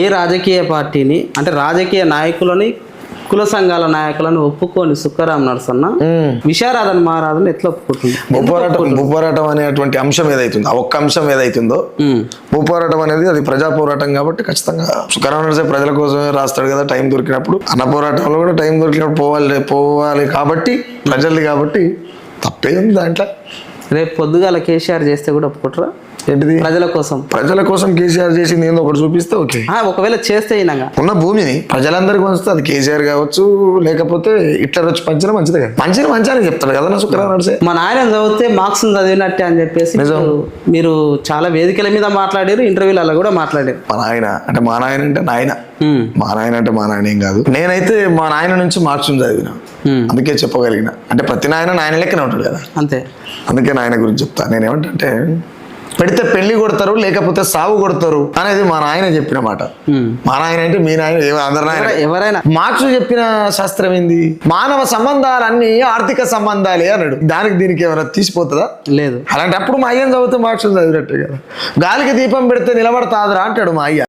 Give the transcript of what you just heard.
ఏ రాజకీయ పార్టీని అంటే రాజకీయ నాయకులని కుల సంఘాల నాయకులను ఒప్పుకొని సుక్కరాం నరసన్న విశారాధన మహారాజును ఎట్లా ఒప్పుకుంటుంది? భూపోరాటం భూపోరాటం అనేటువంటి అంశం ఏదైతుందో ఆ ఒక్క అంశం ఏదైతుందో భూపోరాటం అనేది అది ప్రజా పోరాటం కాబట్టి ఖచ్చితంగా సుఖరామ ప్రజల కోసమే రాస్తాడు కదా టైం దొరికినప్పుడు. అన్న పోరాటంలో కూడా టైం దొరికినప్పుడు పోవాలి పోవాలి కాబట్టి ప్రజల్ది కాబట్టి తప్పేంది దాంట్లో. రేపు పొద్దుగాల కేసీఆర్ చేస్తే కూడా ఒప్పుకుంటారా? ఏంటిది? ప్రజల కోసం. ప్రజల కోసం కేసీఆర్ చేసింది ఏందో ఒకటి చూపిస్తే ఓకే. ఒకవేళ చేస్తే అయినాగా ఉన్న భూమిని ప్రజలందరికీ పంచితే అది కేసీఆర్ కావచ్చు లేకపోతే ఇట్లర్ వచ్చి పంచినా మంచిదే కదా. మంచిని మంచి చెప్తాడు కదా సుఖరామ నడిసే మా నాయన చదివితే మార్క్స్ చదివినట్టే అని చెప్పేసి మీరు- మీరు చాలా వేదికల మీద మాట్లాడారు ఇంటర్వ్యూలలో కూడా మాట్లాడారు. మా నాయన అంటే మా నాయన అంటే నాయన. మా నాయన అంటే మా నాయన ఏం కాదు. నేనైతే మా నాయన నుంచి మార్క్స్ చదివిన. అందుకే చెప్పగలిగిన. అంటే ప్రతి నాయన నాయన లెక్కనే ఉంటాడు కదా. అంతే. అందుకే నాయన గురించి చెప్తా. నేనేమంటే పెడితే పెళ్ళి కొడతారు లేకపోతే సాగు కొడతారు అనేది మా నాయన చెప్పిన మాట. మా నాయన అంటే మీ నాయన అందరి ఎవరైనా. మార్క్స్ చెప్పిన శాస్త్రం ఏంది? మానవ సంబంధాలన్నీ ఆర్థిక సంబంధాలే అన్నాడు. దానికి దీనికి ఏమైనా తీసిపోతుందా? లేదు. అలాంటప్పుడు మా అయ్యని చదివితే మార్క్స్ చదివినట్టే కదా. గాలికి దీపం పెడితే నిలబడతాదిరా అంటాడు మా అయ్య.